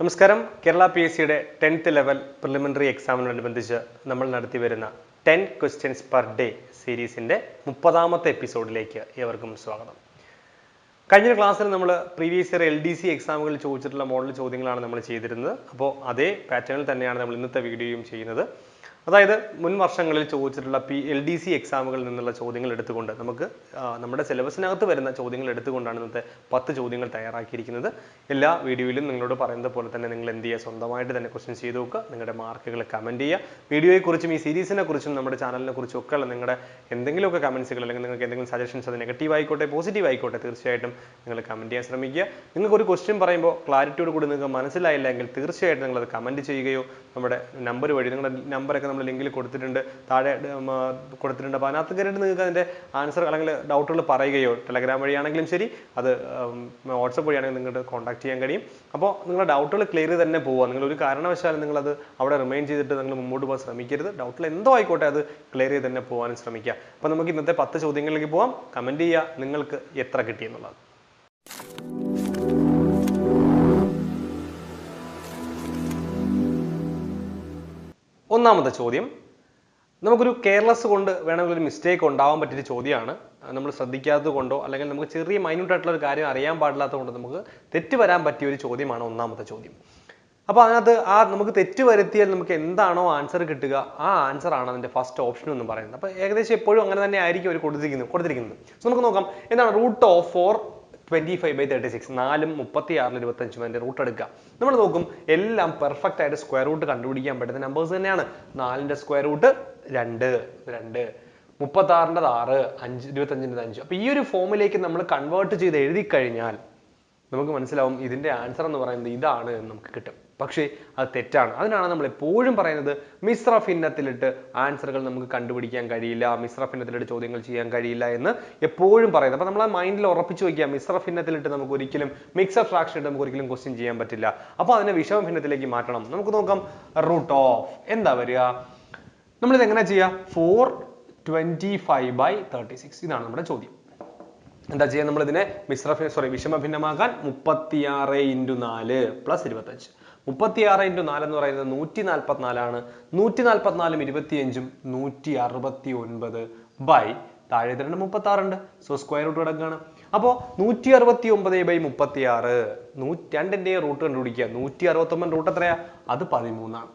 നമസ്കാരം. Kerala P S സിയുടെ tenth level preliminary എക്സാമിനോടനുബന്ധിച്ച് നമ്മൾ നടത്തി വരുന്ന ടെൻ ക്വസ്റ്റ്യൻസ് പെർ ഡേ സീരീസിന്റെ മുപ്പതാമത്തെ എപ്പിസോഡിലേക്ക് ഏവർക്കും സ്വാഗതം. കഴിഞ്ഞ ക്ലാസ്സിൽ നമ്മൾ previous year L D C എക്സാമുകളിൽ ചോദിച്ചിട്ടുള്ള മോഡൽ ചോദ്യങ്ങളാണ് നമ്മൾ ചെയ്തിരുന്നത്. അപ്പോൾ അതേ പാറ്റേണിൽ തന്നെയാണ് നമ്മൾ ഇന്നത്തെ വീഡിയോയും ചെയ്യുന്നത്. അതായത് മുൻ വർഷങ്ങളിൽ ചോദിച്ചിട്ടുള്ള പി എൽ ഡി സി എക്സാമുകളിൽ നിന്നുള്ള ചോദ്യങ്ങൾ എടുത്തുകൊണ്ട് നമുക്ക് നമ്മുടെ സിലബസിനകത്ത് വരുന്ന ചോദ്യങ്ങൾ എടുത്തുകൊണ്ടാണ് ഇന്നത്തെ പത്ത് ചോദ്യങ്ങൾ തയ്യാറാക്കിയിരിക്കുന്നത്. എല്ലാ വീഡിയോയിലും നിങ്ങളോട് പറയുന്നത് പോലെ തന്നെ നിങ്ങൾ എന്ത് ചെയ്യുക? സ്വന്തമായിട്ട് തന്നെ ക്വസ്റ്റ്യൻ ചെയ്ത് നോക്കുക. നിങ്ങളുടെ മാർക്കുകൾ കമന്റ് ചെയ്യുക. വീഡിയോയെക്കുറിച്ചും ഈ സീരീസിനെ കുറിച്ചും നമ്മുടെ ചാനലിനെ കുറിച്ചും ഒക്കെ ഉള്ള നിങ്ങളുടെ എന്തെങ്കിലുമൊക്കെ കമൻസുകൾ അല്ലെങ്കിൽ നിങ്ങൾക്ക് എന്തെങ്കിലും സജഷൻസ് അത് നെഗറ്റീവ് ആയിക്കോട്ടെ പോസിറ്റീവ് ആയിക്കോട്ടെ തീർച്ചയായിട്ടും നിങ്ങൾ കമന്റ് ചെയ്യാൻ ശ്രമിക്കുക. നിങ്ങൾക്ക് ഒരു ക്വസ്റ്റ്യൻ പറയുമ്പോൾ ക്ലാരിറ്റിയോട് കൂടി നിങ്ങൾക്ക് മനസ്സിലായില്ലെങ്കിൽ തീർച്ചയായിട്ടും നിങ്ങളത് കമന്റ് ചെയ്യുകയോ നമ്മുടെ നമ്പർ വഴി നിങ്ങളുടെ നമ്പറൊക്കെ നമ്മൾ ലിങ്കിൽ കൊടുത്തിട്ടുണ്ട്. താഴെ കൊടുത്തിട്ടുണ്ട്. അപ്പോൾ അതിനകത്ത് കയറിയിട്ട് നിങ്ങൾക്ക് അതിന്റെ ആൻസർ അല്ലെങ്കിൽ ഡൗട്ടുകൾ പറയുകയോ ടെലഗ്രാം വഴിയാണെങ്കിലും ശരി. അത് വാട്സപ്പ് വഴിയാണെങ്കിലും നിങ്ങൾക്ക് കോൺടാക്ട് ചെയ്യാൻ കഴിയും. അപ്പോൾ നിങ്ങളുടെ ഡൗട്ടുകൾ ക്ലിയർ ചെയ്ത് തന്നെ പോവുക. നിങ്ങൾ ഒരു കാരണവശാലും നിങ്ങളത് അവിടെ റിമൈൻ ചെയ്തിട്ട് നിങ്ങൾ മുമ്പോട്ട് പോകാൻ ശ്രമിക്കരുത്. ഡൗട്ടിൽ എന്തോ ആയിക്കോട്ടെ അത് ക്ലിയർ ചെയ്ത് തന്നെ പോകാനും ശ്രമിക്കുക. അപ്പോൾ നമുക്ക് ഇന്നത്തെ പത്ത് ചോദ്യങ്ങളിലേക്ക് പോകാം കമന്റ് ചെയ്യുക നിങ്ങൾക്ക് എത്ര കിട്ടിയെന്നുള്ളത് ഒന്നാമത്തെ ചോദ്യം. നമുക്കൊരു കെയർലെസ് കൊണ്ട് വേണമെങ്കിൽ ഒരു മിസ്റ്റേക്ക് ഉണ്ടാവാൻ പറ്റിയ ചോദ്യമാണ്. നമ്മൾ ശ്രദ്ധിക്കാത്തത് കൊണ്ടോ അല്ലെങ്കിൽ നമുക്ക് ചെറിയ മൈന്യൂട്ട് ആയിട്ടുള്ള ഒരു കാര്യം അറിയാൻ പാടില്ലാത്തത് കൊണ്ട് നമുക്ക് തെറ്റ് വരാൻ പറ്റിയ ഒരു ചോദ്യമാണ് ഒന്നാമത്തെ ചോദ്യം. അപ്പോൾ അതിനകത്ത് ആ നമുക്ക് തെറ്റ് വരുത്തിയാൽ നമുക്ക് എന്താണോ ആൻസർ കിട്ടുക ആ ആൻസർ ആണ് അതിന്റെ ഫസ്റ്റ് ഓപ്ഷൻ എന്ന് പറയുന്നത്. അപ്പോൾ ഏകദേശം എപ്പോഴും അങ്ങനെ തന്നെ ആയിരിക്കും അവർ കൊടുത്തിരിക്കുന്നത് കൊടുത്തിരിക്കുന്നത്. സോ നമുക്ക് നോക്കാം. എന്താണ് root of four twenty five by thirty six നാലും മുപ്പത്തി ആറിൽ ഇരുപത്തഞ്ചും അതിന്റെ റൂട്ട് എടുക്കുക. നമ്മൾ നോക്കും എല്ലാം പെർഫെക്റ്റ് ആയിട്ട് സ്ക്വയർ റൂട്ട് കണ്ടുപിടിക്കാൻ പറ്റുന്ന നമ്പേഴ്സ് തന്നെയാണ്. നാലിന്റെ സ്ക്വയർ റൂട്ട് രണ്ട് രണ്ട്. മുപ്പത്തി ആറിന്റെ ആറ് അഞ്ച് ഇരുപത്തഞ്ചിന്റെ അഞ്ച്. അപ്പോൾ ഈ ഒരു ഫോമിലേക്ക് നമ്മൾ കൺവേർട്ട് ചെയ്ത് എഴുതി കഴിഞ്ഞാൽ നമുക്ക് മനസ്സിലാവും ഇതിന്റെ ആൻസർ എന്ന് പറയുന്നത് ഇതാണ് എന്ന് നമുക്ക് കിട്ടും. പക്ഷേ അത് തെറ്റാണ്. അതിനാണ് നമ്മൾ എപ്പോഴും പറയുന്നത് മിശ്ര ഭിന്നത്തിലിട്ട് ആൻസറുകൾ നമുക്ക് കണ്ടുപിടിക്കാൻ കഴിയില്ല മിശ്ര ഭിന്നത്തിലിട്ട് ചോദ്യങ്ങൾ ചെയ്യാൻ കഴിയില്ല എന്ന് എപ്പോഴും പറയുന്നത്. അപ്പോൾ നമ്മൾ ആ മൈൻഡിൽ ഉറപ്പിച്ചു വയ്ക്കുക മിശ്ര ഭിന്നത്തിലിട്ട് നമുക്ക് ഒരിക്കലും മിക്സഡ് ഫ്രാക്ഷൻ ഇട്ട് നമുക്ക് ഒരിക്കലും ക്വസ്റ്റ്യൻ ചെയ്യാൻ പറ്റില്ല. അപ്പോൾ അതിനെ വിഷമ ഭിന്നത്തിലേക്ക് മാറ്റണം. നമുക്ക് നോക്കാം റൂട്ട് ഓഫ് എന്താ വരിക? നമ്മളിത് എങ്ങനെ ചെയ്യുക four twenty five by thirty six ഇതാണ് നമ്മുടെ ചോദ്യം. എന്താ ചെയ്യുക നമ്മൾ ഇതിനെ മിശ്ര സോറി വിഷമ ഭിന്നമാക്കാൻ മുപ്പത്തിയാറ് ഇന്റു നാല് പ്ലസ് ഇരുപത്തഞ്ച്. മുപ്പത്തിയാറ് ഇന്റു നാല് എന്ന് പറയുന്നത് നൂറ്റി നാൽപ്പത്തിനാലാണ് നൂറ്റി നാൽപ്പത്തിനാലും ഇരുപത്തിയഞ്ചും നൂറ്റി അറുപത്തി ഒൻപത് ബൈ താഴെ രണ്ട് മുപ്പത്തി ആറുണ്ട് സോ സ്ക്വയർ റൂട്ട് കിടക്കുകയാണ് അപ്പോൾ നൂറ്റി അറുപത്തി ഒമ്പത് ബൈ മുപ്പത്തി ആറ് നൂറ്റി രണ്ടിന്റെ റൂട്ട് കണ്ടുപിടിക്കുക. നൂറ്റി അറുപത്തി ഒമ്പത് റൂട്ട് എത്രയാ? അത് പതിമൂന്നാണ്.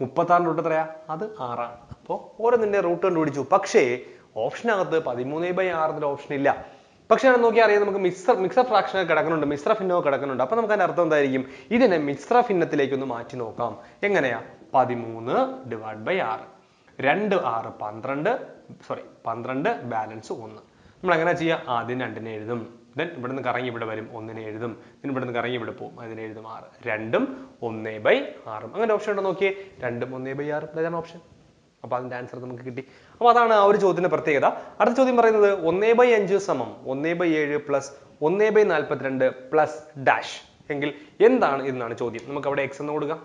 മുപ്പത്തി ആറിന് റൂട്ട് എത്രയാ? അത് ആറാണ്. അപ്പോൾ ഓരോന്നിന്റെ റൂട്ട് കണ്ടുപിടിച്ചു. പക്ഷേ ഓപ്ഷനകത്ത് പതിമൂന്ന് ബൈ ആറിന്റെ ഓപ്ഷൻ ഇല്ല. പക്ഷേ നോക്കിയാൽ അറിയാം നമുക്ക് മിക്സർ മിക്സർ ഫ്രാക്ഷൻ കിടക്കുന്നുണ്ട് മിശ്ര ഭിന്നവും കിടക്കുന്നുണ്ട്. അപ്പോൾ നമുക്ക് അതിന്റെ അർത്ഥം എന്തായിരിക്കും? ഇതിനെ മിശ്ര ഭിന്നത്തിലേക്ക് ഒന്ന് മാറ്റി നോക്കാം. എങ്ങനെയാ? പതിമൂന്ന് ഡിവൈഡ് ബൈ ആറ്. രണ്ട് ആറ് പന്ത്രണ്ട് സോറി പന്ത്രണ്ട് ബാലൻസ് ഒന്ന്. നമ്മൾ എങ്ങനെ ചെയ്യാം? ആദ്യം രണ്ടിനെ എഴുതും. ദെൻ ഇവിടുന്ന് കറങ്ങി ഇവിടെ വരും ഒന്നിനെ എഴുതും. Then ഇവിടുന്ന് കറങ്ങി ഇവിടെ പോകും അതിനെ എഴുതും ആറ്. രണ്ടും ഒന്നേ ബൈ ആറും. അങ്ങനെ ഓപ്ഷൻ ഉണ്ടോ നോക്കിയേ? രണ്ടും ഒന്നേ ബൈ ആറും. ഇതാണ് ഓപ്ഷൻ അപ്പൊ അതിന്റെ ആൻസർ നമുക്ക് കിട്ടി. അപ്പോൾ അതാണ് ആ ഒരു ചോദ്യത്തിന്റെ പ്രത്യേകത. അടുത്ത ചോദ്യം പറയുന്നത് ഒന്നേ ബൈ അഞ്ച് സമം ഒന്നേ ബൈ ഏഴ് പ്ലസ് ഒന്നേ ബൈ നാൽപ്പത്തിരണ്ട് പ്ലസ് ഡാഷ് എങ്കിൽ എന്താണ് എന്നാണ് ചോദ്യം? നമുക്ക് അവിടെ എക്സ് എന്ന് കൊടുക്കാം.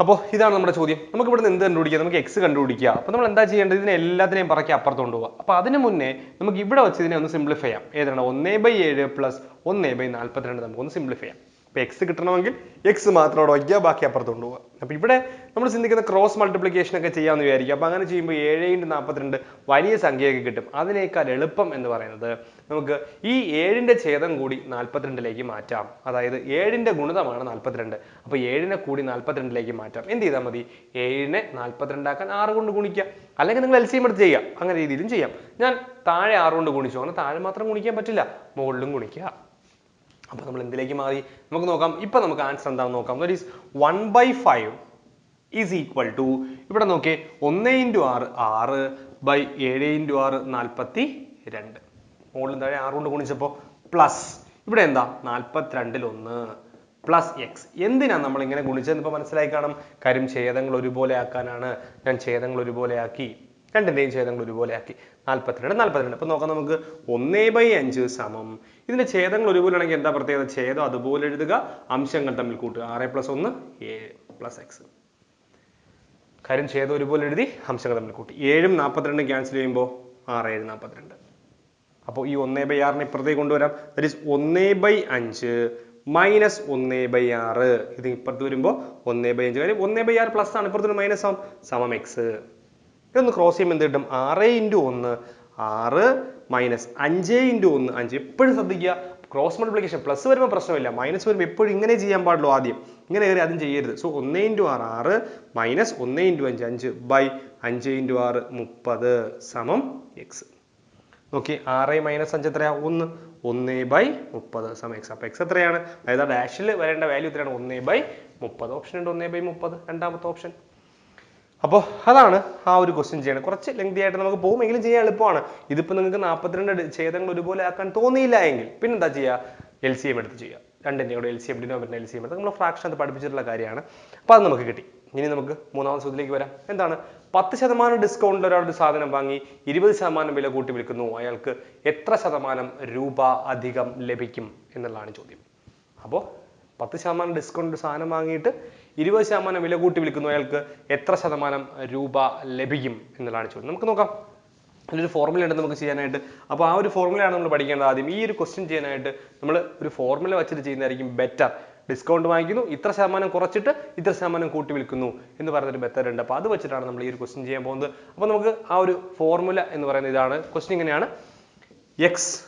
അപ്പോൾ ഇതാണ് നമ്മുടെ ചോദ്യം. നമുക്ക് ഇവിടുന്ന് എന്ത് കണ്ടുപിടിക്കുക നമുക്ക് എക്സ് കണ്ടുപിടിക്കുക അപ്പോൾ നമ്മൾ എന്താ ചെയ്യേണ്ടത്? ഇതിനെ എല്ലാത്തിനെയും പറക്കി അപ്പുറത്ത് കൊണ്ടുപോകുക അപ്പോൾ അതിന് മുന്നേ നമുക്ക് ഇവിടെ വെച്ച് ഇതിനെ ഒന്ന് സിംപ്ലിഫൈ ചെയ്യാം. ഏതാണ്? ഒന്നേ ബൈ ഏഴ് പ്ലസ് ഒന്നേ ബൈ നാൽപ്പത്തിരണ്ട് നമുക്ക് ഒന്ന് സിംപ്ലിഫൈ ചെയ്യാം. അപ്പോൾ എക്സ് കിട്ടണമെങ്കിൽ എക്സ് മാത്രം അവിടെ വയ്ക്കുക ബാക്കി അപ്പുറത്ത് കൊണ്ടുപോകുക അപ്പോൾ ഇവിടെ നമ്മൾ ചിന്തിക്കുന്ന ക്രോസ് മൾട്ടിപ്ലിക്കേഷൻ ഒക്കെ ചെയ്യാമെന്ന് വിചാരിക്കുക അപ്പോൾ അങ്ങനെ ചെയ്യുമ്പോൾ ഏഴ് ഇന്റു നാൽപ്പത്തിരണ്ട് വലിയ സംഖ്യയൊക്കെ കിട്ടും. അതിനേക്കാൾ എളുപ്പം എന്ന് പറയുന്നത് നമുക്ക് ഈ ഏഴിന്റെ ഛേദം കൂടി നാൽപ്പത്തിരണ്ടിലേക്ക് മാറ്റാം. അതായത് ഏഴിന്റെ ഗുണിതമാണ് നാൽപ്പത്തിരണ്ട്. അപ്പോൾ ഏഴിനെ കൂടി നാൽപ്പത്തിരണ്ടിലേക്ക് മാറ്റാം. എന്ത് ചെയ്താൽ മതി? ഏഴിനെ നാൽപ്പത്തിരണ്ടാക്കാൻ ആറ് കൊണ്ട് ഗുണിക്കുക. അല്ലെങ്കിൽ നിങ്ങൾ എൽ സി എടുത്ത് ചെയ്യാം അങ്ങനെ രീതിയിലും ചെയ്യാം. ഞാൻ താഴെ ആറ് കൊണ്ട് ഗുണിച്ചു. അങ്ങനെ താഴെ മാത്രം ഗുണിക്കാൻ പറ്റില്ല. മുകളിലും ഗുണിക്കുക. അപ്പൊ നമ്മൾ എന്തിലേക്ക് മാറി? നമുക്ക് നോക്കാം. ഇപ്പൊ നമുക്ക് ആൻസർ എന്താണെന്ന് നോക്കാം. That is one by five is equal to ഇവിടെ നോക്കിയേ ഒന്ന് ഇന്റു ആറ് ആറ് ബൈ ഏഴ് ഇന്റു ആറ് നാൽപ്പത്തി രണ്ട് മുകളിൽ താഴെ ആറ് കൊണ്ട് ഗുണിച്ചപ്പോൾ പ്ലസ് ഇവിടെ എന്താ? നാൽപ്പത്തിരണ്ടിൽ ഒന്ന് പ്ലസ് എക്സ് എന്തിനാണ് നമ്മൾ ഇങ്ങനെ ഗുണിച്ചതെന്ന് ഇപ്പൊ മനസ്സിലായി കാണും? കാര്യം ഛേദങ്ങൾ ഒരുപോലെ ആക്കാനാണ്. ഞാൻ ഛേദങ്ങൾ ഒരുപോലെ ആക്കി. രണ്ടിന്റെയും ഛേദങ്ങൾ ഒരുപോലെ ആക്കി. നാൽപ്പത്തിരണ്ട് നാൽപ്പത്തിരണ്ട് അപ്പൊ നോക്കാം നമുക്ക് ഒന്നേ ബൈ അഞ്ച് സമം. ഇതിന്റെ ഛേദങ്ങൾ ഒരുപോലെ ആണെങ്കിൽ എന്താ പ്രത്യേകത? ഛേദം അതുപോലെ എഴുതുക. അംശങ്ങൾ തമ്മിൽ കൂട്ടുക. ആറ് പ്ലസ് ഒന്ന് ഏഴ് പ്ലസ് എക്സ് കാര്യം ഛേദം ഒരുപോലെ എഴുതി അംശങ്ങൾ തമ്മിൽ കൂട്ടി. ഏഴും നാൽപ്പത്തിരണ്ടും ക്യാൻസൽ ചെയ്യുമ്പോൾ ആറ് ഏഴ് നാൽപ്പത്തിരണ്ട് അപ്പോൾ ഈ ഒന്നേ ബൈ ആറിനെ ഇപ്പുറത്തേക്ക് കൊണ്ടുവരാം. ദറ്റ് ഈസ് ഒന്നേ ബൈ അഞ്ച് മൈനസ് ഒന്നേ ബൈ ആറ്. ഇത് ഇപ്പുറത്ത് വരുമ്പോൾ ഒന്നേ ബൈ അഞ്ച്. കാര്യം ഒന്നേ ബൈ ആറ് പ്ലസ് ആണ്. ഇപ്പുറത്ത് മൈനസ് ആവും. സമം എക്സ് ഇതൊന്ന് ക്രോസ് ചെയ്യുമ്പോൾ എന്ത് കിട്ടും? ആറ് ഇന്റു ഒന്ന്. ആറ് മൈനസ് അഞ്ച് ഇന്റു ഒന്ന്. അഞ്ച് എപ്പോഴും ശ്രദ്ധിക്കുക. ക്രോസ് മൾട്ടിപ്ലിക്കേഷൻ പ്ലസ് വരുമ്പോൾ പ്രശ്നമില്ല. മൈനസ് വരുമ്പോൾ എപ്പോഴും ഇങ്ങനെ ചെയ്യാൻ പാടുള്ളൂ ആദ്യം. ഇങ്ങനെ കയറി ആദ്യം ചെയ്യരുത്. സോ ഒന്ന് ഇന്റു ആറ് ആറ് മൈനസ് ഒന്ന് ഇന്റു അഞ്ച്. അഞ്ച് ബൈ അഞ്ച് ഇന്റു ആറ് മുപ്പത് സമം എക്സ് നോക്കി ആറ് മൈനസ് അഞ്ച് എത്രയാ? ഒന്ന്. ഒന്ന് ബൈ മുപ്പത് സമം എക്സ് അപ്പോൾ എക്സ് എത്രയാണ്? അതായത് ഡാഷിൽ വരേണ്ട വാല്യൂ എത്രയാണ്? ഒന്ന് ബൈ മുപ്പത്. ഓപ്ഷൻ ഉണ്ട്. ഒന്ന് ബൈ മുപ്പത്. രണ്ടാമത്തെ ഓപ്ഷൻ അപ്പോൾ അതാണ് ആ ഒരു ക്വസ്റ്റ്യൻ ചെയ്യണം കുറച്ച് ലെങ്തി ആയിട്ട് നമുക്ക് പോകും എങ്കിലും ചെയ്യാൻ എളുപ്പമാണ്. ഇതിപ്പോൾ നിങ്ങൾക്ക് നാൽപ്പത്തിരണ്ട് ഛേദങ്ങൾ ഒരുപോലെ ആക്കാൻ തോന്നിയില്ല എങ്കിൽ പിന്നെ എന്താ ചെയ്യുക എൽ സി എം എടുത്ത് ചെയ്യുക രണ്ടിന്റെ കൂടെ L C M denominal L C M എടുത്ത് നമ്മൾ ഫ്രാക്ഷൻ അത് പഠിപ്പിച്ചിട്ടുള്ള കാര്യമാണ്. അപ്പോൾ അത് നമുക്ക് കിട്ടി. ഇനി നമുക്ക് മൂന്നാമത്തെ ചോദ്യത്തിലേക്ക് വരാം. എന്താണ്? പത്ത് ശതമാനം ഡിസ്കൗണ്ടിൽ ഒരാളുടെ സാധനം വാങ്ങി ഇരുപത് ശതമാനം വില കൂട്ടി വിൽക്കുന്നു. അയാൾക്ക് എത്ര ശതമാനം രൂപ അധികം ലഭിക്കും എന്നുള്ളതാണ് ചോദ്യം. അപ്പോൾ പത്ത് ശതമാനം ഡിസ്കൗണ്ട് സാധനം വാങ്ങിയിട്ട് ഇരുപത് ശതമാനം വില കൂട്ടി വിൽക്കുന്ന അയാൾക്ക് എത്ര ശതമാനം രൂപ ലഭിക്കും എന്നുള്ളതാണ് ചോദ്യം. നമുക്ക് നോക്കാം. അതിലൊരു ഫോർമുല ഉണ്ട് നമുക്ക് ചെയ്യാനായിട്ട്. അപ്പോൾ ആ ഒരു ഫോർമുലയാണ് നമ്മൾ പഠിക്കേണ്ടത് ആദ്യം. ഈ ഒരു ക്വസ്റ്റ്യൻ ചെയ്യാനായിട്ട് നമ്മൾ ഒരു ഫോർമുല വെച്ചിട്ട് ചെയ്യുന്നതായിരിക്കും ബെറ്റർ ഡിസ്കൗണ്ട് വാങ്ങിക്കുന്നു ഇത്ര ശതമാനം കുറച്ചിട്ട് ഇത്ര ശതമാനം കൂട്ടി വിൽക്കുന്നു എന്ന് പറയുന്നൊരു ബെറ്റർ ഉണ്ട്. അപ്പോൾ അത് വെച്ചിട്ടാണ് നമ്മൾ ഈ ഒരു ക്വസ്റ്റ്യൻ ചെയ്യാൻ പോകുന്നത്. അപ്പോൾ നമുക്ക് ആ ഒരു ഫോർമുല എന്ന് പറയുന്നത് ഇതാണ്. ക്വസ്റ്റ്യൻ ഇങ്ങനെയാണ്. X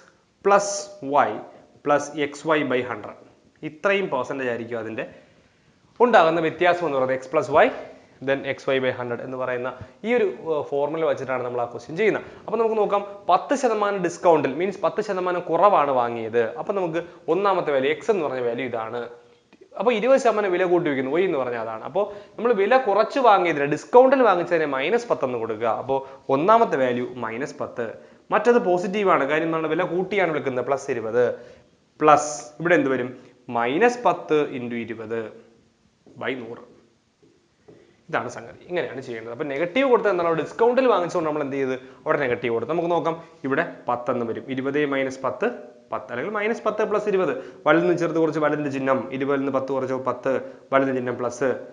plus Y plus X Y by hundred ഇത്രയും പെർസെന്റേജ് ആയിരിക്കും അതിന്റെ ഉണ്ടാകുന്ന വ്യത്യാസം എന്ന് പറയുന്നത് X plus Y then X Y by hundred എന്ന് പറയുന്ന ഈ ഒരു ഫോർമുല വെച്ചിട്ടാണ് നമ്മൾ ആ ക്വസ്റ്റ്യൻ ചെയ്യുന്നത്. അപ്പോൾ നമുക്ക് നോക്കാം പത്ത് ശതമാനം ഡിസ്കൗണ്ടിൽ മീൻസ് പത്ത് ശതമാനം കുറവാണ് വാങ്ങിയത്. അപ്പോൾ നമുക്ക് ഒന്നാമത്തെ വാല്യൂ എക്സ് എന്ന് പറഞ്ഞ വാല്യൂ ഇതാണ്. അപ്പോൾ ഇരുപത് ശതമാനം വില കൂട്ടി വയ്ക്കുന്നു വൈ എന്ന് പറഞ്ഞാൽ അതാണ്. അപ്പോൾ നമ്മൾ വില കുറച്ച് വാങ്ങിയതിന് ഡിസ്കൗണ്ടിൽ വാങ്ങിച്ചതിന് മൈനസ് പത്തെന്ന് കൊടുക്കുക. അപ്പോൾ ഒന്നാമത്തെ വാല്യൂ മൈനസ് പത്ത്. മറ്റത് പോസിറ്റീവാണ് കാര്യം എന്താണ്? വില കൂട്ടിയാണ് വിളിക്കുന്നത് പ്ലസ് ഇരുപത്. പ്ലസ് ഇവിടെ എന്ത് വരും? മൈനസ് പത്ത് ഇന്റു ഇരുപത്. ബൈ നൂറ്. ഇതാണ് സംഗതി. ഇങ്ങനെയാണ് ചെയ്യേണ്ടത്. അപ്പോൾ നെഗറ്റീവ് കൊടുത്താൽ എന്താണ്? ഡിസ്കൗണ്ടിൽ വാങ്ങിച്ചുകൊണ്ട് നമ്മൾ എന്ത് ചെയ്ത്? അവിടെ നെഗറ്റീവ് കൊടുത്ത്. നമുക്ക് നോക്കാം. ഇവിടെ പത്തെന്ന് വരും. ഇരുപത് മൈനസ് പത്ത് പത്ത്. അല്ലെങ്കിൽ മൈനസ് പത്ത് പ്ലസ് ഇരുപത്. വലുതിൽ നിന്ന് ചെറുത് കുറച്ച് വലുതിന്റെ ചിഹ്നം. ഇരുപതിൽ നിന്ന് പത്ത് കുറച്ച് പത്ത് വലുതിന്റെ ചിഹ്നം പ്ലസ്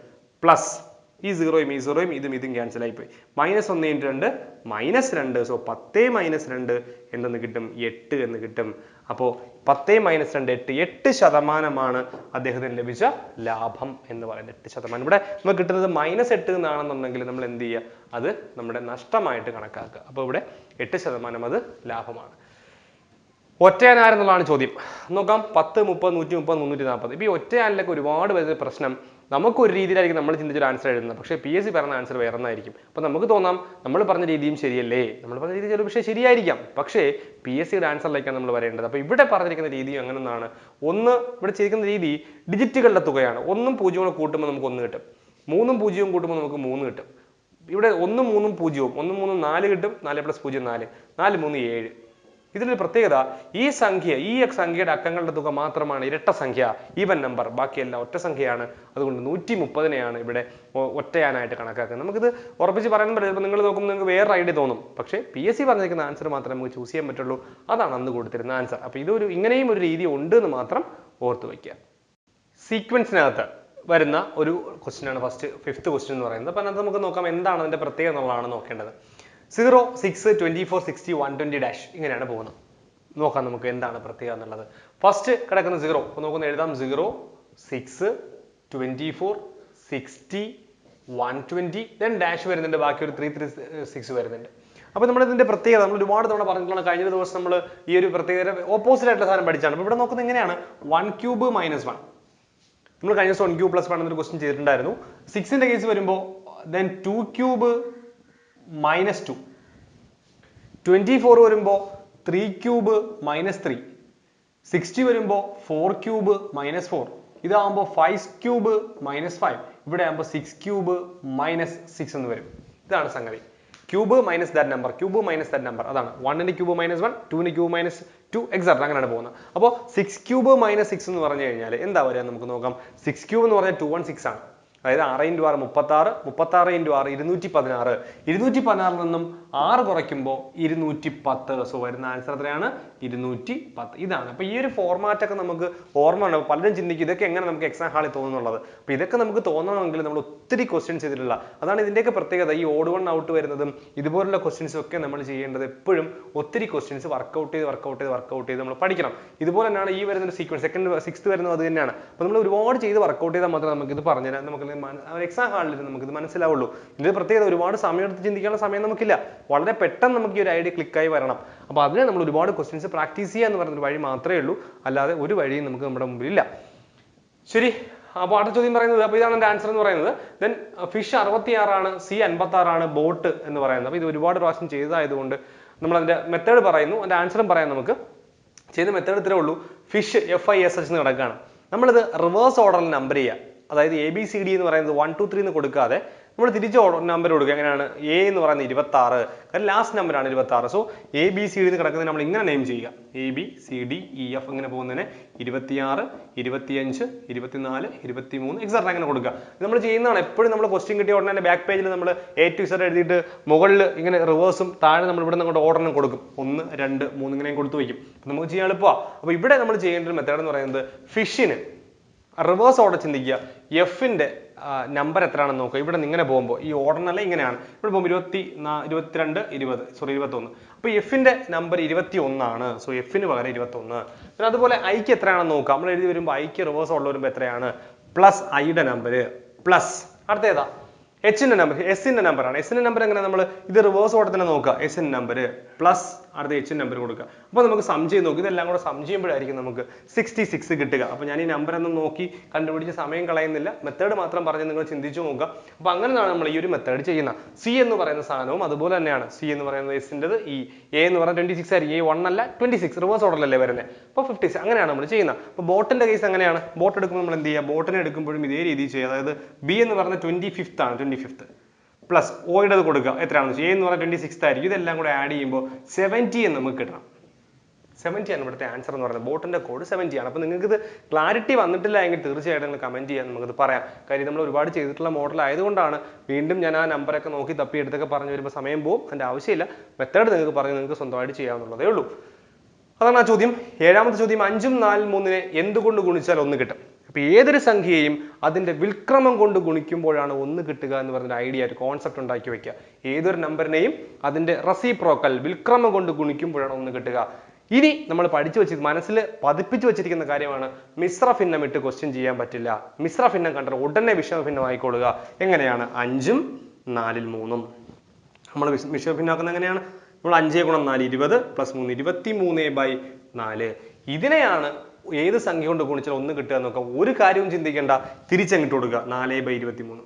പ്ലസ് ഈ സീറോയും ഈ സീറോയും ഇതും ഇതും ക്യാൻസൽ ആയിപ്പോയി മൈനസ് ഒന്ന് ഇന്റു രണ്ട് മൈനസ് രണ്ട്. സോ പത്തേ മൈനസ് രണ്ട്. എന്തെന്ന് കിട്ടും? എട്ട് എന്ന് കിട്ടും. അപ്പോൾ പത്ത് മൈനസ് രണ്ട് എട്ട് എട്ട് ശതമാനമാണ് അദ്ദേഹത്തിന് ലഭിച്ച ലാഭം എന്ന് പറയുന്നത്. എട്ട് ശതമാനം. ഇവിടെ നമുക്ക് കിട്ടുന്നത് മൈനസ് എട്ട് എന്നാണെന്നുണ്ടെങ്കിൽ നമ്മൾ എന്ത് ചെയ്യുക? അത് നമ്മുടെ നഷ്ടമായിട്ട് കണക്കാക്കുക. അപ്പോൾ ഇവിടെ എട്ട് ശതമാനം അത് ലാഭമാണ്. ഒറ്റയാനാരെന്നുള്ളതാണ് ചോദ്യം. നോക്കാം. പത്ത് മുപ്പത് നൂറ്റി മുപ്പത് മുന്നൂറ്റി നാൽപ്പത്. ഇപ്പോൾ ഈ ഒറ്റയാനിലൊക്കെ ഒരുപാട് വരുന്ന പ്രശ്നം നമുക്ക് ഒരു രീതിയിലായിരിക്കും നമ്മൾ ചിന്തിച്ചൊരു ആൻസർ എഴുതുന്നത്. പക്ഷേ പി എസ് സി പറഞ്ഞ ആൻസർ വേറെ ഒന്നായിരിക്കും അപ്പോൾ നമുക്ക് തോന്നാം നമ്മൾ പറഞ്ഞ രീതിയും ശരിയല്ലേ? നമ്മൾ പറഞ്ഞ രീതി ചില പക്ഷേ ശരിയായിരിക്കാം. പക്ഷേ പി എസ് സിയുടെ ആൻസറിലേക്കാണ് നമ്മൾ വരേണ്ടത്. അപ്പോൾ ഇവിടെ പറഞ്ഞിരിക്കുന്ന രീതി അങ്ങനെ ഒന്നാണ് ഒന്ന് ഇവിടെ ചെയ്തിരിക്കുന്ന രീതി ഡിജിറ്റുകളുടെ തുകയാണ്. ഒന്നും പൂജ്യങ്ങൾ കൂട്ടുമ്പോൾ നമുക്ക് ഒന്ന് കിട്ടും. മൂന്നും പൂജ്യവും കൂട്ടുമ്പോൾ നമുക്ക് മൂന്ന് കിട്ടും. ഇവിടെ ഒന്നും മൂന്നും പൂജ്യവും ഒന്നും മൂന്നും നാല് കിട്ടും നാല് പ്ലസ് പൂജ്യം നാല്. നാല് മൂന്ന് ഏഴ്. ഇതിലൊരു പ്രത്യേകത ഈ സംഖ്യ ഈ സംഖ്യയുടെ അക്കങ്ങളുടെ തുക മാത്രമാണ് ഇരട്ട സംഖ്യ ഈവൻ നമ്പർ ബാക്കിയെല്ലാം ഒറ്റ സംഖ്യയാണ്. അതുകൊണ്ട് നൂറ്റി മുപ്പതിനെയാണ് ഇവിടെ ഒറ്റയാനായിട്ട് കണക്കാക്കുന്നത്. നമുക്കിത് ഉറപ്പിച്ച് പറയാൻ പറ്റില്ല നിങ്ങൾ നോക്കുമ്പോൾ നിങ്ങൾക്ക് വേറെ ഐഡിയ തോന്നും. പക്ഷേ പി എസ് സി പറഞ്ഞിരിക്കുന്ന ആൻസർ മാത്രമേ നമുക്ക് ചൂസ് ചെയ്യാൻ പറ്റുള്ളൂ. അതാണ് അന്ന് കൊടുത്തിരുന്ന ആൻസർ അപ്പോൾ ഇതൊരു ഇങ്ങനെയും ഒരു രീതി ഉണ്ട് എന്ന് മാത്രം ഓർത്ത് വയ്ക്കുക. സീക്വൻസിനകത്ത് വരുന്ന ഒരു ക്വസ്റ്റ്യൻ ആണ് ഫസ്റ്റ് ഫിഫ്ത്ത് ക്വസ്റ്റ്യൻ എന്ന് പറയുന്നത്. അപ്പോൾ അതിനകത്ത് നമുക്ക് നോക്കാം എന്താണ് അതിന്റെ പ്രത്യേകത എന്നുള്ളതാണ് നോക്കേണ്ടത്. Zero six twenty four sixty one twenty dash ഇങ്ങനെയാണ് പോകുന്നത്. നോക്കാം നമുക്ക് എന്താണ് പ്രത്യേകത എന്നുള്ളത്. ഫസ്റ്റ് കിടക്കുന്ന സീറോ അപ്പോൾ നോക്കുന്ന എഴുതാം zero six twenty four sixty one twenty then dash വരുന്നുണ്ട്. ബാക്കി ഒരു ത്രീ ത്രീ സിക്സ് വരുന്നുണ്ട്. അപ്പോൾ നമ്മൾ ഇതിന്റെ പ്രത്യേകത നമ്മൾ ഒരുപാട് തവണ പറഞ്ഞിട്ടുള്ള കഴിഞ്ഞ ദിവസം നമ്മൾ ഈ ഒരു പ്രത്യേകത ഓപ്പോസിറ്റ് ആയിട്ടുള്ള സാധനം പഠിച്ചാണ്. അപ്പോൾ ഇവിടെ നോക്കുന്നത് എങ്ങനെയാണ്? വൺ ക്യൂബ് മൈനസ് വൺ നമ്മൾ കഴിഞ്ഞ ദിവസം വൺ ക്യൂബ് പ്ലസ് വൺ എന്നൊരു ക്വസ്റ്റ്യൻ ചെയ്തിട്ടുണ്ടായിരുന്നു. സിക്സിന്റെ കേസ് വരുമ്പോൾ then two cube minus two twenty four വരുമ്പോൾ three cube minus three sixty വരുമ്പോൾ ഫോർ ക്യൂബ് മൈനസ് ഫോർ ഇതാകുമ്പോൾ ഫൈവ് ക്യൂബ് മൈനസ് ഫൈവ് ഇവിടെ ആകുമ്പോൾ സിക്സ് ക്യൂബ് മൈനസ് സിക്സ് എന്ന് വരും. ഇതാണ് സംഗതി. Cube minus that number cube minus that number അതാണ്. വണ്ണിന്റെ ക്യൂബ് മൈനസ് വൺ ടുവിന്റെ ക്യൂബ് മൈനസ് ടു എക്സാക്ട് അങ്ങനെയാണ് പോകുന്നത്. അപ്പോൾ സിക്സ് ക്യൂബ് മൈനസ് സിക്സ് എന്ന് പറഞ്ഞു കഴിഞ്ഞാൽ എന്താ വരിക നമുക്ക് നോക്കാം. സിക്സ് ക്യൂബ് എന്ന് പറഞ്ഞാൽ ടു വൺ സിക്സ് ആണ്. അതായത് ആറ് ഇന്റു ആറ് മുപ്പത്താറ് ആറ് മുപ്പത്തി ആറ് ഇന്റു ആറ് ഇരുന്നൂറ്റി പതിനാറ്. ഇരുന്നൂറ്റി പതിനാറിൽ നിന്നും ആറ് കുറയ്ക്കുമ്പോൾ ഇരുന്നൂറ്റി പത്ത് സോ വരുന്ന ആൻസർ എത്രയാണ്? ഇരുന്നൂറ്റി പത്ത് ഇതാണ്. അപ്പോൾ ഈ ഒരു ഫോർമാറ്റ് ഒക്കെ നമുക്ക് ഓർമ്മ ഉണ്ട്. പലരും ചിന്തിക്കും ഇതൊക്കെ എങ്ങനെ നമുക്ക് എക്സാം ഹാളിൽ തോന്നുന്നുള്ളത്. അപ്പോൾ ഇതൊക്കെ നമുക്ക് തോന്നണമെങ്കിൽ നമ്മൾ ഒത്തിരി ക്വസ്റ്റ്യൻസ് ചെയ്തിട്ടുള്ള അതാണ് ഇതിന്റെയൊക്കെ പ്രത്യേകത. ഈ ഓട് വൺ ഔട്ട് വരുന്നതും ഇതുപോലുള്ള ക്വസ്റ്റ്യൻസ് ഒക്കെ നമ്മൾ ചെയ്യേണ്ടത് എപ്പോഴും ഒത്തിരി ക്വസ്റ്റ്യൻസ് വർക്കൗട്ട് ചെയ്ത് വർക്കൗട്ട് ചെയ്ത് വർക്കൗട്ട് ചെയ്ത് നമ്മൾ പഠിക്കണം. ഇതുപോലെ തന്നെയാണ് ഈ വരുന്ന സീക്വൻസ് സെക്കൻഡ് സിക്സ്ത് വരുന്നത് അത് തന്നെയാണ്. അപ്പൊ നമ്മൾ ഒരുപാട് ചെയ്ത് വർക്കൗട്ട് ചെയ്താൽ മാത്രമേ നമുക്ക് ഇത് പറഞ്ഞുതരാൻ നമുക്ക് എക്സാം ഹാളിൽ നമുക്ക് ഇത് മനസ്സിലാവുള്ളൂ. ഇതിന്റെ പ്രത്യേകത ഒരുപാട് സമയം എടുത്ത് ചിന്തിക്കാനുള്ള സമയം നമുക്കില്ല. വളരെ പെട്ടെന്ന് നമുക്ക് ഈ ഒരു ഐഡിയ ക്ലിക്കായി വരണം. അപ്പോൾ അതിനെ നമ്മൾ ഒരുപാട് ക്വസ്റ്റ്യൻസ് പ്രാക്ടീസ് ചെയ്യുക എന്ന് പറയുന്ന വഴി മാത്രമേ ഉള്ളൂ. അല്ലാതെ ഒരു വഴിയും നമുക്ക് നമ്മുടെ മുമ്പിലില്ല. ശരി അപ്പോൾ അടുത്ത ചോദ്യം പറയുന്നത് അപ്പോൾ ഇതാണ് എന്റെ ആൻസർ എന്ന് പറയുന്നത്. ദെൻ ഫിഷ് അറുപത്തിയാറാണ് സി അൻപത്തി ആറാണ് ബോട്ട് എന്ന് പറയുന്നത്. അപ്പോൾ ഇത് ഒരുപാട് പ്രാവശ്യം ചെയ്തതായതുകൊണ്ട് നമ്മൾ അതിന്റെ മെത്തേഡ് പറയുന്നു. അതിന്റെ ആൻസറും പറയാം നമുക്ക്. ചെയ്ത മെത്തേഡ് ഇത്രേ ഉള്ളൂ. Fish F I S H എന്ന് കിടക്കുകയാണ്. നമ്മളിത് റിവേഴ്സ് ഓർഡറിൽ നമ്പർ ചെയ്യുക. അതായത് എ ബി സി ഡി എന്ന് പറയുന്നത് വൺ ടു ത്രീ എന്ന് കൊടുക്കാതെ നമ്മൾ തിരിച്ച് നമ്പർ കൊടുക്കുക. എങ്ങനെയാണ്? എ എന്ന് പറയുന്നത് ഇരുപത്താറ്. കാരണം ലാസ്റ്റ് നമ്പർ ആണ് ഇരുപത്താറ്. So A B C D കിടക്കുന്നത് നമ്മൾ ഇങ്ങനെ നെയിം ചെയ്യുക. A B C D E F ഇങ്ങനെ പോകുന്നതിന് ഇരുപത്തിയാറ് ഇരുപത്തിയഞ്ച് ഇരുപത്തിനാല് ഇരുപത്തി മൂന്ന് എക്സാക്ട് അങ്ങനെ കൊടുക്കുക. നമ്മൾ ചെയ്യുന്നതാണ്. എപ്പോഴും നമ്മൾ ക്വസ്റ്റ്യൻ കിട്ടിയ ഉടനെ തന്നെ ബാക്ക് പേജിൽ നമ്മൾ എ ടു ഇസഡ് എഴുതിയിട്ട് മുകളിൽ ഇങ്ങനെ റിവേഴ്സും താഴെ നമ്മൾ ഇവിടെ നിന്ന് ഓർഡറിനും കൊടുക്കും. ഒന്ന് രണ്ട് മൂന്ന് ഇങ്ങനെയും കൊടുത്തു വയ്ക്കും. നമുക്ക് ചെയ്യാൻ എളുപ്പമാണ് അപ്പോൾ ഇവിടെ നമ്മൾ ചെയ്യേണ്ട ഒരു മെത്തേഡ് എന്ന് പറയുന്നത് ഫിഷിന് റിവേഴ്സ് ഓർഡർ ചിന്തിക്കുക. എഫിന്റെ നമ്പർ എത്രയാണെന്ന് നോക്കുക. ഇവിടെ നിന്ന് ഇങ്ങനെ പോകുമ്പോൾ ഈ ഓർഡറിനല്ല ഇങ്ങനെയാണ്. ഇവിടെ പോകുമ്പോൾ ഇരുപത്തി ഇരുപത്തിരണ്ട് ഇരുപത്. സോറി ഇരുപത്തൊന്ന്. അപ്പോൾ എഫിന്റെ നമ്പർ ഇരുപത്തി ഒന്നാണ് സോ എഫിന് പകരം ഇരുപത്തൊന്ന്. പിന്നെ അതുപോലെ ഐക്ക് എത്രയാണെന്ന് നോക്കുക. നമ്മൾ എഴുതി വരുമ്പോൾ ഐക്ക് റിവേഴ്സ് ഓർഡർ വരുമ്പോൾ എത്രയാണ്? പ്ലസ് ഐയുടെ നമ്പർ പ്ലസ് അടുത്ത ഏതാ എച്ചിന്റെ നമ്പർ എസിന്റെ നമ്പറാണ് എസിന്റെ നമ്പർ എങ്ങനെ നമ്മൾ ഇത് റിവേഴ്സ് ഓർഡർ തന്നെ നോക്കുക. എസിന്റെ നമ്പർ പ്ലസ് അടുത്ത എച്ചിന്റെ നമ്പർ കൊടുക്കുക. അപ്പോൾ നമുക്ക് സം ചെയ്ത് നോക്കി. ഇതെല്ലാം കൂടെ സം ചെയ്യുമ്പോഴായിരിക്കും നമുക്ക് സിക്സ്റ്റി സിക്സ് കിട്ടുക. അപ്പോൾ ഞാൻ ഈ നമ്പർ ഒന്നും നോക്കി കണ്ടുപിടിച്ച് സമയം കളയുന്നില്ല. മെത്തേഡ് മാത്രം പറഞ്ഞ് നിങ്ങൾ ചിന്തിച്ചു നോക്കുക. അപ്പോൾ അങ്ങനെയാണ് നമ്മൾ ഈ ഒരു മെത്തേഡ് ചെയ്യുന്നത്. സി എന്ന് പറയുന്ന സാധനവും അതുപോലെ തന്നെയാണ്. സി എന്ന് പറയുന്നത് എസിന്റെത് ഈ എ എന്ന് പറയുന്നത് ട്വന്റി സിക്സ് ആയിരിക്കും. എ വൺ അല്ല ട്വന്റി സിക്സ് റിവേഴ്സ് ഓർഡറിലല്ലേ വരുന്നത് അപ്പോൾ ഫിഫ്റ്റി സിക്സ് അങ്ങനെയാണ് നമ്മൾ ചെയ്യുന്നത്. അപ്പോൾ ബോട്ടിന്റെ കേസ് എങ്ങനെയാണ് ബോട്ട് എടുക്കുമ്പോൾ നമ്മൾ എന്ത് ചെയ്യുക? ബോട്ടിനെ എടുക്കുമ്പോഴും ഇതേ രീതിയിൽ ചെയ്യുക. അതായത് ബി എന്ന് പറഞ്ഞ ട്വന്റി ഫിഫ്ത്ത് ആണ്. ട്വന്റി ഫിഫ്ത്ത് പ്ലസ് ഓയുടെ കൊടുക്കുക. എത്രയാണെന്ന് വെച്ചാൽ എ എന്ന് പറഞ്ഞാൽ ട്വന്റി സിക്സ് ആയിരിക്കും. ഇതെല്ലാം കൂടെ ആഡ് ചെയ്യുമ്പോൾ സെവന്റി എന്ന് നമുക്ക് കിട്ടണം. സെവന്റി ആണ് ഇവിടുത്തെ ആൻസർ എന്ന് പറയുന്നത്. ബോട്ടിന്റെ കോഡ് സെവന്റി ആണ്. അപ്പോൾ നിങ്ങൾക്ക് ഇത് ക്ലാരിറ്റി വന്നിട്ടില്ല എങ്കിൽ തീർച്ചയായിട്ടും നിങ്ങൾ കമന്റ് ചെയ്യാൻ നമുക്കിത് പറയാം. കാര്യം നമ്മൾ ഒരുപാട് ചെയ്തിട്ടുള്ള മോഡൽ ആയതുകൊണ്ടാണ് വീണ്ടും ഞാൻ ആ നമ്പറൊക്കെ നോക്കി തപ്പി എടുത്തൊക്കെ പറഞ്ഞു വരുമ്പോൾ സമയം പോകും അതിന്റെ ആവശ്യമില്ല. മെത്തേഡ് നിങ്ങൾക്ക് പറഞ്ഞ് നിങ്ങൾക്ക് സ്വന്തമായിട്ട് ചെയ്യാവുന്നുള്ളതേ ഉള്ളൂ. അതാണ് ആ ചോദ്യം. ഏഴാമത്തെ ചോദ്യം. അഞ്ചും നാലും മൂന്നിനെ എന്തുകൊണ്ട് ഗുണിച്ചാൽ ഒന്ന് കിട്ടും? അപ്പൊ ഏതൊരു സംഖ്യയെയും അതിന്റെ വിൽക്രമം കൊണ്ട് ഗുണിക്കുമ്പോഴാണ് ഒന്ന് കിട്ടുക എന്ന് പറഞ്ഞ ഐഡിയ ഒരു കോൺസെപ്റ്റ് ഉണ്ടാക്കി വെക്കുക. ഏതൊരു നമ്പറിനെയും അതിന്റെ റെസിപ്രോക്കൽ വിൽക്രമം കൊണ്ട് ഗുണിക്കുമ്പോഴാണ് ഒന്ന് കിട്ടുക. ഇനി നമ്മൾ പഠിച്ചു വെച്ച് മനസ്സിൽ പതിപ്പിച്ചു വെച്ചിരിക്കുന്ന കാര്യമാണ് മിശ്ര ഭിന്നം ഇട്ട് ക്വസ്റ്റ്യൻ ചെയ്യാൻ പറ്റില്ല. മിശ്ര ഭിന്നം കണ്ടാൽ ഉടനെ വിഷമ ഭിന്നം ആയിക്കൊള്ളുക എങ്ങനെയാണ്? അഞ്ചും നാലിൽ മൂന്നും. നമ്മൾ വിഷമ ഭിന്നാക്കുന്നത് എങ്ങനെയാണ്? നമ്മൾ അഞ്ചേ ഗുണം നാല് ഇരുപത് പ്ലസ് മൂന്ന് ഇരുപത്തി മൂന്ന് ബൈ നാല്. ഇതിനെയാണ് ഏത് സംഖ്യ കൊണ്ട് ഗുണിച്ചാൽ ഒന്ന് കിട്ടുക എന്നൊക്കെ നോക്കാം. ഒരു കാര്യവും ചിന്തിക്കേണ്ട. തിരിച്ചങ്ങിട്ട് കൊടുക്കുക. നാല് ബൈ ഇരുപത്തി മൂന്ന്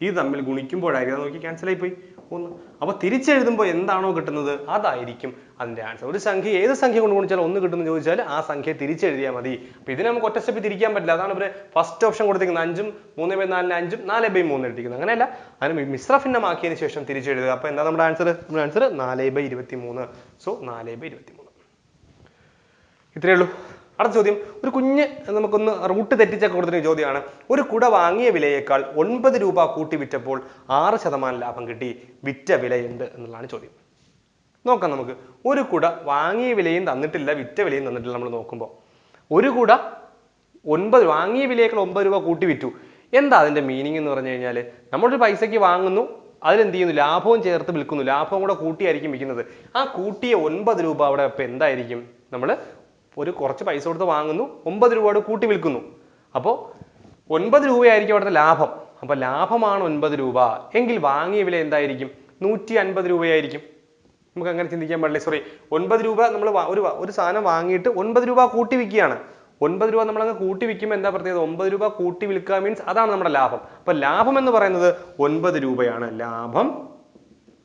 ഇത് തമ്മിൽ ഗുണിക്കുമ്പോഴായിരിക്കും. നോക്കി ക്യാൻസൽ ആയിപ്പോയി. പോയി ഒന്ന് അപ്പൊ തിരിച്ചെഴുതുമ്പോൾ എന്താണോ കിട്ടുന്നത്? അതായിരിക്കും അതിന്റെ ആൻസർ ഒരു സംഖ്യ ഏത് സംഖ്യ കൊണ്ട് ഗുണിച്ചാൽ ഒന്ന് കിട്ടുമെന്ന് ചോദിച്ചാൽ ആ സംഖ്യ തിരിച്ചെഴുതിയാൽ മതി. അപ്പൊ ഇതിനെ നമുക്ക് ഒറ്റ സ്റ്റെപ്പ് തിരിക്കാൻ പറ്റില്ല. അതാണ് ഇവർ ഫസ്റ്റ് ഓപ്ഷൻ കൊടുത്തിരിക്കുന്നത്. അഞ്ചും മൂന്ന് ബൈ നാലിന് അഞ്ചും നാല് ബൈ മൂന്ന് എടുത്തിരിക്കുന്നത്. അങ്ങനെയല്ല. അതിന് മിശ്ര ഭിന്നമാക്കിയതിന് ശേഷം തിരിച്ചെഴുതുക. അപ്പൊ എന്താ നമ്മുടെ ആൻസർ നമ്മുടെ ആൻസർ നാല് ബൈ ഇരുപത്തി മൂന്ന് സോ നാല് ബൈ ഇരുപത്തി മൂന്ന് ഇത്രയേ ഉള്ളൂ. അടുത്ത ചോദ്യം ഒരു കുഞ്ഞ് നമുക്കൊന്ന് റൂട്ട് തെറ്റിച്ചൊക്കെ ഒരു ചോദ്യമാണ്. ഒരു കുട വാങ്ങിയ വിലയേക്കാൾ ഒൻപത് രൂപ കൂട്ടി വിറ്റപ്പോൾ ആറ് ശതമാനം ലാഭം കിട്ടി. വിറ്റ വിലയുണ്ട് എന്നുള്ളതാണ് ചോദ്യം. നോക്കാം നമുക്ക്. ഒരു കുട വാങ്ങിയ വിലയും തന്നിട്ടില്ല വിറ്റ വിലയും തന്നിട്ടില്ല നമ്മൾ നോക്കുമ്പോൾ ഒരു കുട ഒൻപത് വാങ്ങിയ വിലയേക്കാൾ ഒമ്പത് രൂപ കൂട്ടി വിറ്റു എന്താ അതിന്റെ മീനിങ് എന്ന് പറഞ്ഞു കഴിഞ്ഞാൽ നമ്മളൊരു പൈസയ്ക്ക് വാങ്ങുന്നു അതിലെന്ത് ചെയ്യുന്നു? ലാഭവും ചേർത്ത് വിൽക്കുന്നു. ലാഭവും കൂടെ കൂട്ടിയായിരിക്കും വിൽക്കുന്നത്. ആ കൂട്ടിയ ഒൻപത് രൂപ അവിടെ ഇപ്പം എന്തായിരിക്കും? നമ്മൾ ഒരു കുറച്ച് പൈസ കൊടുത്ത് വാങ്ങുന്നു ഒമ്പത് രൂപയോട് കൂട്ടി വിൽക്കുന്നു. അപ്പോൾ ഒൻപത് രൂപയായിരിക്കും അവിടുത്തെ ലാഭം. അപ്പോൾ ലാഭമാണ് ഒൻപത് രൂപ. എങ്കിൽ വാങ്ങിയ വില എന്തായിരിക്കും? നൂറ്റി അൻപത് രൂപയായിരിക്കും. നമുക്ക് അങ്ങനെ ചിന്തിക്കാൻ പാടില്ല. സോറി ഒൻപത് രൂപ നമ്മൾ ഒരു ഒരു സാധനം വാങ്ങിയിട്ട് ഒൻപത് രൂപ കൂട്ടി വിൽക്കുകയാണ്. ഒൻപത് രൂപ നമ്മൾ അങ്ങ് കൂട്ടി വിൽക്കുമ്പോൾ എന്താ പ്രത്യേകത? ഒമ്പത് രൂപ കൂട്ടി വിൽക്കുക മീൻസ് അതാണ് നമ്മുടെ ലാഭം. അപ്പൊ ലാഭം എന്ന് പറയുന്നത് ഒൻപത് രൂപയാണ്. ലാഭം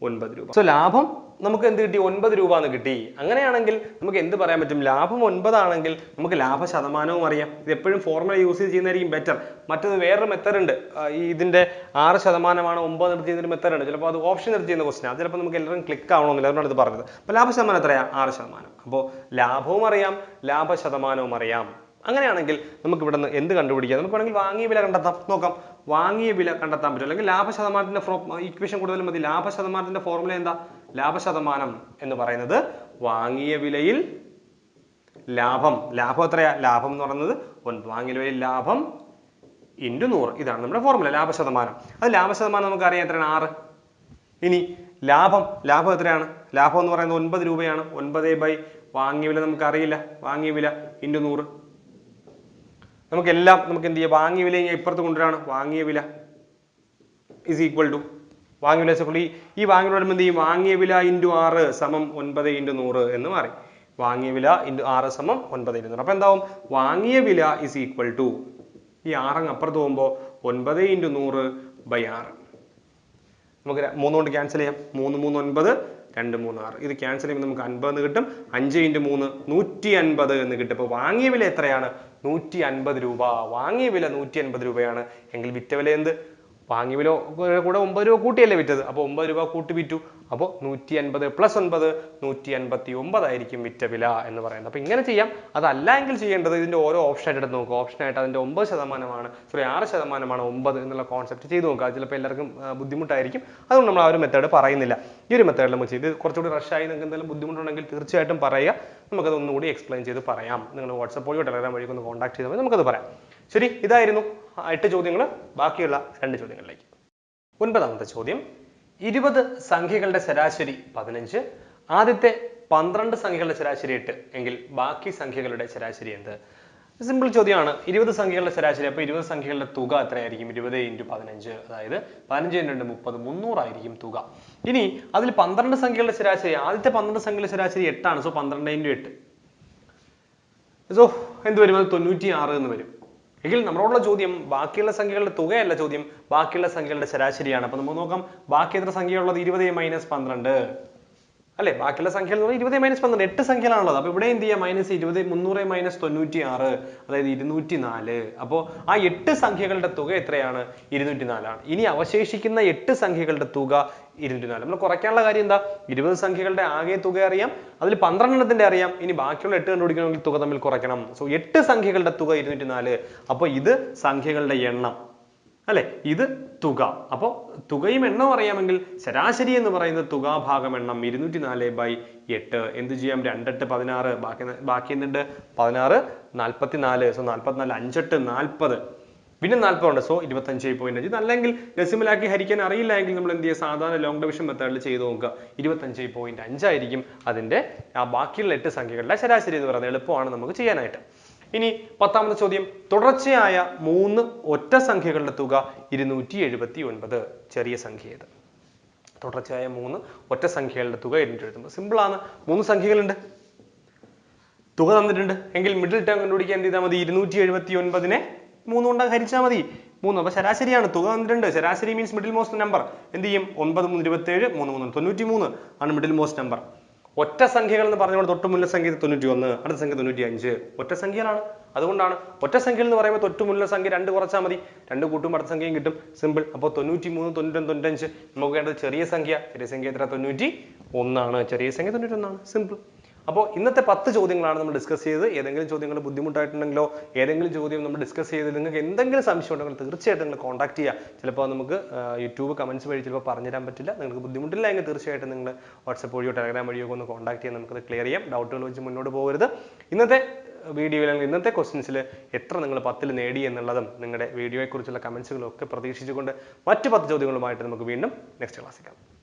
ഒൻപത് രൂപ. സോ ലാഭം നമുക്ക് എന്ത് കിട്ടി? ഒൻപത് രൂപ എന്ന് കിട്ടി. അങ്ങനെയാണെങ്കിൽ നമുക്ക് എന്ത് പറയാൻ പറ്റും? ലാഭം ഒൻപതാണെങ്കിൽ നമുക്ക് ലാഭ ശതമാനവും അറിയാം. ഇത് എപ്പോഴും ഫോർമുല യൂസ് ചെയ്യുന്നതായിരിക്കും ബെറ്റർ മറ്റൊന്ന് വേറൊരു മെത്തേഡ് ഉണ്ട്. ഈ ഇതിന്റെ ആറ് ശതമാനമാണ് ഒമ്പത് നിർത്തി ചെയ്യുന്ന മെത്തേഡ് ഉണ്ട്. ചിലപ്പോൾ അത് ഓപ്ഷൻ നിർത്തി ചെയ്യുന്ന ക്വസ്റ്റൻ അത് ചിലപ്പോൾ നമുക്ക് എല്ലാവരും ക്ലിക്ക് ആവണമെന്നില്ല. അതുകൊണ്ടാണ് ഇത് പറഞ്ഞത്. അപ്പോൾ ലാഭ ശതമാനം എത്രയാ? ആറ് ശതമാനം. അപ്പോൾ ലാഭവും അറിയാം ലാഭ ശതമാനവും അറിയാം. അങ്ങനെയാണെങ്കിൽ നമുക്ക് ഇവിടെ നിന്ന് എന്ത് കണ്ടുപിടിക്കാം? നമുക്ക് വേണമെങ്കിൽ വാങ്ങിയ വില കണ്ടെത്താം. നോക്കാം. വാങ്ങിയ വില കണ്ടെത്താൻ പറ്റും. അല്ലെങ്കിൽ ലാഭ ശതമാനത്തിന്റെ ഇക്വേഷൻ കൂടുതൽ മതി. ലാഭ ശതമാനത്തിന്റെ ഫോർമുല എന്താ? ലാഭ ശതമാനം എന്ന് പറയുന്നത് വാങ്ങിയ വിലയിൽ ലാഭം. ലാഭം എത്രയാ? ലാഭം എന്ന് പറയുന്നത് വാങ്ങിയ വിലയിൽ ലാഭം ഇന്റു നൂറ്. ഇതാണ് നമ്മുടെ ഫോർമുല ലാഭശതമാനം. അത് ലാഭശതമാനം നമുക്ക് അറിയാം എത്രയാണ്? ആറ്. ഇനി ലാഭം ലാഭം എത്രയാണ്? ലാഭം എന്ന് പറയുന്നത് ഒൻപത് രൂപയാണ്. ഒൻപത് ബൈ വാങ്ങിയ വില നമുക്ക് അറിയില്ല വാങ്ങിയ വില ഇന്റു നൂറ്. നമുക്കെല്ലാം നമുക്ക് എന്ത് ചെയ്യാം? വാങ്ങിയ വില ഇപ്പുറത്ത് കൊണ്ടുവരാണ്. വാങ്ങിയ വില ഇസ് ഈക്വൽ ടു വാങ്ങിയ വില to ഈ ഈ വാങ്ങിയ വില എന്ത് ചെയ്യും? വാങ്ങിയ വില ഇന്റു ആറ് സമം ഒൻപത് ഇന്റു നൂറ് എന്ന് മാറി. വാങ്ങിയ വില ഇന്റു ആറ് സമം ഒൻപത് ഇന്റു നൂറ്. അപ്പോൾ എന്താവും? വാങ്ങിയ വില ഇസ് ഈക്വൽ ടു ഈ ആറങ്ങ് അപ്പുറത്ത് പോകുമ്പോൾ ഒൻപത് ഇന്റു നൂറ് ബൈ ആറ്. നമുക്ക് മൂന്ന് കൊണ്ട് ക്യാൻസൽ ചെയ്യാം. മൂന്ന് മൂന്ന് ഒൻപത് രണ്ട് മൂന്ന് ആറ്. ഇത് ക്യാൻസൽ ചെയ്യുമ്പോൾ നമുക്ക് അൻപത് എന്ന് കിട്ടും. അഞ്ച് ഇന്റു മൂന്ന് നൂറ്റി അൻപത് എന്ന് കിട്ടും. അപ്പോൾ വാങ്ങിയ വില എത്രയാണ്? നൂറ്റി അൻപത് രൂപ. വാങ്ങിയ വില നൂറ്റി അൻപത് രൂപയാണ്. എങ്കിൽ വിറ്റ വില എന്ത്? വാങ്ങിയ വില കൂടെ- ഒമ്പത് രൂപ കൂട്ടിയല്ലേ വിറ്റത്. അപ്പോൾ ഒമ്പത് രൂപ കൂട്ടി വിറ്റു. അപ്പോൾ നൂറ്റി അൻപത് പ്ലസ് ഒൻപത് നൂറ്റി അൻപത്തി ഒമ്പതായിരിക്കും വിറ്റ വില എന്ന് പറയുന്നത്. അപ്പോൾ ഇങ്ങനെ ചെയ്യാം. അതല്ല എങ്കിൽ ചെയ്യേണ്ടത് ഇതിന്റെ ഓരോ ഓപ്ഷൻ ആയിട്ട് എടുത്ത് നോക്കുക ഓപ്ഷൻ ആയിട്ട് അതിന്റെ ഒമ്പത് ശതമാനമാണ് സോറി ആറ് ശതമാനമാണ് ഒമ്പത് എന്നുള്ള കോൺസെപ്റ്റ് ചെയ്ത് നോക്കുക. ചിലപ്പോൾ എല്ലാവർക്കും ബുദ്ധിമുട്ടായിരിക്കും. അതുകൊണ്ട് നമ്മൾ ആ ഒരു മെത്തേഡ് പറയുന്നില്ല. ഈ ഒരു മെത്തേഡിൽ നമ്മൾ ചെയ്ത് കുറച്ചുകൂടി റഷായി നിങ്ങൾക്ക് എന്തെങ്കിലും ബുദ്ധിമുട്ടുണ്ടെങ്കിൽ തീർച്ചയായിട്ടും പറയുക. നമുക്കത് ഒന്നുകൂടി എക്സ്പ്ലെയിൻ ചെയ്ത് പറയാം. നിങ്ങൾ വാട്സപ്പ് വഴിയോ ടെലഗ്രാം വഴിയോ ഒന്ന് കോൺടാക്ട് ചെയ്താൽ മതി. നമുക്കത് പറയാം. ശരി ഇതായിരുന്നു എട്ട് ചോദ്യങ്ങൾ ബാക്കിയുള്ള രണ്ട് ചോദ്യങ്ങളിലേക്ക്. ഒൻപതാമത്തെ ചോദ്യം. ഇരുപത് സംഖ്യകളുടെ ശരാശരി പതിനഞ്ച്. ആദ്യത്തെ പന്ത്രണ്ട് സംഖ്യകളുടെ ശരാശരി എട്ട് എങ്കിൽ ബാക്കി സംഖ്യകളുടെ ശരാശരി എന്ത്? സിമ്പിൾ ചോദ്യമാണ്. ഇരുപത് സംഖ്യകളുടെ ശരാശരി അപ്പോൾ ഇരുപത് സംഖ്യകളുടെ തുക എത്രയായിരിക്കും? ഇരുപത് ഇന്റു പതിനഞ്ച് അതായത് പതിനഞ്ച് ഇന്റു രണ്ട് മുപ്പത് മുന്നൂറായിരിക്കും തുക. ഇനി അതിൽ പന്ത്രണ്ട് സംഖ്യകളുടെ ശരാശരി ആദ്യത്തെ പന്ത്രണ്ട് സംഖ്യകളുടെ ശരാശരി എട്ടാണ്. സോ പന്ത്രണ്ട് ഇന്റു എട്ട്. സോ എന്ത് വരും? അത് തൊണ്ണൂറ്റി ആറ് എന്ന് വരും. എങ്കിൽ നമ്മളോടുള്ള ചോദ്യം ബാക്കിയുള്ള സംഖ്യകളുടെ തുകയല്ല ചോദ്യം ബാക്കിയുള്ള സംഖ്യകളുടെ ശരാശരിയാണ്. അപ്പൊ നമുക്ക് നോക്കാം ബാക്കി എത്ര സംഖ്യയുള്ളത്? ഇരുപത് മൈനസ് പന്ത്രണ്ട്. അല്ലെ? ബാക്കിയുള്ള സംഖ്യ ഇരുപത് മൈനസ് പന്ത്രണ്ട് എട്ട് സംഖ്യകളാണുള്ളത്. അപ്പൊ ഇവിടെ എന്ത് ചെയ്യാം? മൈനസ് ഇരുപത് മുന്നൂറ് മൈനസ് തൊണ്ണൂറ്റി ആറ് അതായത് ഇരുന്നൂറ്റി നാല് അപ്പോൾ ആ എട്ട് സംഖ്യകളുടെ തുക എത്രയാണ്? ഇരുന്നൂറ്റി നാലാണ് ഇനി അവശേഷിക്കുന്ന എട്ട് സംഖ്യകളുടെ തുക ഇരുന്നൂറ്റി നാല് നമ്മൾ കുറയ്ക്കാനുള്ള കാര്യം എന്താ? ഇരുപത് സംഖ്യകളുടെ ആകെ തുക അറിയാം. അതിൽ പന്ത്രണ്ടെണ്ണത്തിന്റെ അറിയാം. ഇനി ബാക്കിയുള്ള എട്ട് കണ്ടുപിടിക്കണമെങ്കിൽ തുക തമ്മിൽ കുറയ്ക്കണം. സോ എട്ട് സംഖ്യകളുടെ തുക ഇരുന്നൂറ്റി നാല് അപ്പോൾ ഇത് സംഖ്യകളുടെ എണ്ണം. അല്ലെ? ഇത് തുക. അപ്പോൾ തുകയും എണ്ണം അറിയാമെങ്കിൽ ശരാശരി എന്ന് പറയുന്ന തുക ഭാഗം എണ്ണം ഇരുന്നൂറ്റി നാല് ബൈ എട്ട്. എന്ത് ചെയ്യാം? രണ്ടെട്ട് പതിനാറ്. ബാക്കി ബാക്കി എന്തുണ്ട്? പതിനാറ് നാൽപ്പത്തി നാല് സോ നാൽപ്പത്തിനാല് അഞ്ചെട്ട് നാൽപ്പത് പിന്നെ നാൽപ്പതുണ്ട് സോ ഇരുപത്തഞ്ച് പോയിന്റ് അഞ്ച് അല്ലെങ്കിൽ ഡെസിമലാക്കി ഹരിക്കാൻ അറിയില്ല എങ്കിൽ നമ്മൾ എന്ത് ചെയ്യുക? സാധാരണ ലോങ് ഡിവിഷൻ മെത്തേഡിൽ ചെയ്ത് നോക്കുക. ഇരുപത്തഞ്ച് പോയിന്റ് അഞ്ചായിരിക്കും അതിന്റെ ആ ബാക്കിയുള്ള എട്ട് സംഖ്യകളുടെ ശരാശരി എന്ന് പറയുന്നത് എളുപ്പമാണ് നമുക്ക് ചെയ്യാനായിട്ട്. ഇനി പത്താമത്തെ ചോദ്യം. തുടർച്ചയായ മൂന്ന് ഒറ്റ സംഖ്യകളുടെ തുക ഇരുന്നൂറ്റി എഴുപത്തി ഒൻപത് ചെറിയ സംഖ്യ ഏത് തുടർച്ചയായ മൂന്ന് ഒറ്റ സംഖ്യകളുടെ തുക ഇരുന്നൂറ്റി എഴുപത്തി സിമ്പിൾ ആണ്. മൂന്ന് സംഖ്യകളുണ്ട്. തുക തന്നിട്ടുണ്ട്. എങ്കിൽ മിഡിൽ ടേം കണ്ടുപിടിക്കാൻ എന്ത് ചെയ്താൽ മതി? ഇരുന്നൂറ്റി എഴുപത്തി ഒൻപതിനെ മൂന്ന് കൊണ്ട് ഹരിച്ചാൽ മതി. മൂന്ന്. അപ്പൊ ശരാശരിയാണ്. തുക തന്നിട്ടുണ്ട്. ശരാശരി മീൻസ് മിഡിൽ മോസ്റ്റ് നമ്പർ എന്ത് ചെയ്യും? ഒൻപത് മൂന്ന് ഇരുപത്തി ഏഴ് മൂന്ന് മൂന്ന് തൊണ്ണൂറ്റി മൂന്ന് ആണ് മിഡിൽ മോസ്റ്റ് നമ്പർ ഒറ്റ സംഖ്യകൾ എന്ന് പറഞ്ഞുകൊണ്ട് തൊട്ട് മുന്നിലെ സംഖ്യ തൊണ്ണൂറ്റി ഒന്ന് അടുത്ത സംഖ്യ തൊണ്ണൂറ്റി അഞ്ച് ഒറ്റ സംഖ്യകളാണ് അതുകൊണ്ടാണ് ഒറ്റ സംഖ്യ എന്ന് പറയുമ്പോൾ തൊട്ട് മുന്നിലെ സംഖ്യ രണ്ട് കുറച്ചാൽ മതി. രണ്ട് കൂട്ടും അടുത്ത സംഖ്യയും കിട്ടും. സിമ്പിൾ അപ്പോൾ തൊണ്ണൂറ്റി മൂന്ന് തൊണ്ണൂറ്റൊന്ന് തൊണ്ണൂറ്റഞ്ച്. നമുക്ക് വേണ്ടത് ചെറിയ സംഖ്യ. ചെറിയ സംഖ്യ എത്ര? തൊണ്ണൂറ്റി ഒന്നാണ് ചെറിയ സംഖ്യ തൊണ്ണൂറ്റി ഒന്നാണ് സിമ്പിൾ അപ്പോൾ ഇന്നത്തെ പത്ത് ചോദ്യങ്ങളാണ് നമ്മൾ ഡിസ്കസ് ചെയ്തത്. ഏതെങ്കിലും ചോദ്യങ്ങൾ ബുദ്ധിമുട്ടായിട്ടുണ്ടെങ്കിലോ ഏതെങ്കിലും ചോദ്യം നമ്മൾ ഡിസ്കസ് ചെയ്ത് നിങ്ങൾക്ക് എന്തെങ്കിലും സംശയം ഉണ്ടെങ്കിൽ തീർച്ചയായിട്ടും നിങ്ങൾ കോൺടാക്ട് ചെയ്യുക ചിലപ്പോൾ നമുക്ക് യൂട്യൂബ് കമൻസ് വഴി ചിലപ്പോൾ പറഞ്ഞുതരാൻ പറ്റില്ല. നിങ്ങൾക്ക് ബുദ്ധിമുട്ടില്ല എങ്കിൽ തീർച്ചയായിട്ടും നിങ്ങൾ വാട്സപ്പ് വഴിയോ ടെലഗ്രാം വഴിയോ ഒന്ന് കോൺടാക്ട് ചെയ്യാൻ നമുക്കത് ക്ലിയർ ചെയ്യാം. ഡൗട്ടുകൾ വെച്ച് മുന്നോട്ട് പോകരുത്. ഇന്നത്തെ വീഡിയോയിൽ അല്ലെങ്കിൽ ഇന്നത്തെ ക്വസ്റ്റ്യൻസിൽ എത്ര നിങ്ങൾ പത്തിൽ നേടി എന്നുള്ളതും നിങ്ങളുടെ വീഡിയോയെക്കുറിച്ചുള്ള കമൻസുകളും ഒക്കെ പ്രതീക്ഷിച്ചുകൊണ്ട് മറ്റ് പത്ത് ചോദ്യങ്ങളുമായിട്ട് നമുക്ക് വീണ്ടും നെക്സ്റ്റ് ക്ലാസ്സിൽ കാണാം.